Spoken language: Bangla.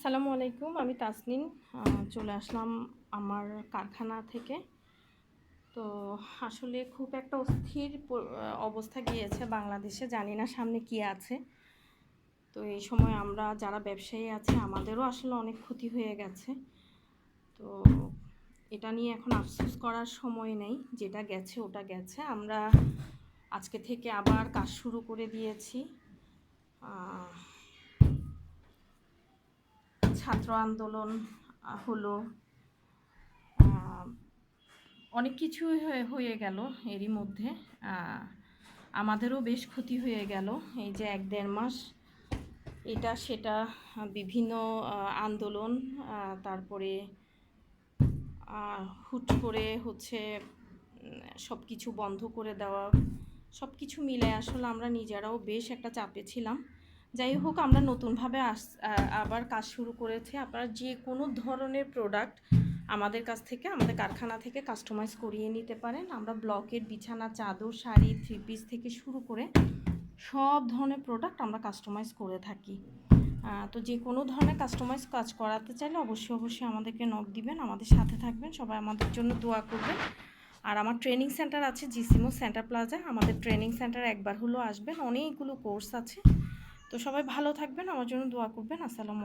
আসসালামু আলাইকুম, আমি তাসনিন চলে আসলাম আমার কারখানা থেকে। তো আসলে খুব একটা অস্থির অবস্থা গিয়েছে বাংলাদেশে, জানি না সামনে কি আছে। তো এই সময় আমরা যারা ব্যবসায়ী আছে, আমাদেরও আসলে অনেক ক্ষতি হয়ে গেছে। তো এটা নিয়ে এখন আফসোস করার সময় নেই, যেটা গেছে ওটা গেছে। আমরা আজকে থেকে আবার কাজ শুরু করে দিয়েছি। ছাত্র আন্দোলন হলো অনেক কিছুই হয়ে হয়ে গেল এরই মধ্যে। আমাদেরও বেশ ক্ষতি হয়ে গেল। এই যে এক দেড় মাস, এটা, সেটা, বিভিন্ন আন্দোলন তারপরে হুট করে হচ্ছে সব কিছু বন্ধ করে দেওয়া সব কিছু মিলে আসলে আমরা নিজেরাও বেশ একটা চাপে ছিলাম। যাই হোক, আমরা নতুনভাবে আস আবার কাজ শুরু করেছি। আপনারা যে কোনো ধরনের প্রোডাক্ট আমাদের কাছ থেকে, আমাদের কারখানা থেকে কাস্টমাইজ করিয়ে নিতে পারেন। আমরা ব্লকের বিছানা, চাদর, শাড়ি থ্রি পিস থেকে শুরু করে সব ধরনের প্রোডাক্ট আমরা কাস্টমাইজ করে থাকি। তো যে কোনো ধরনের কাস্টমাইজ কাজ করাতে চাইলে অবশ্যই অবশ্যই আমাদেরকে নক দিবেন, আমাদের সাথে থাকবেন, সবাই আমাদের জন্য দোয়া করবেন। আর আমার ট্রেনিং সেন্টার আছে জিসিমো সেন্টার প্লাজা আমাদের ট্রেনিং সেন্টার একবার হলো আসবেন। অনেকগুলো কোর্স আছে। তো সবাই ভালো থাকবেন আমার জন্য দোয়া করবেন আসসালামু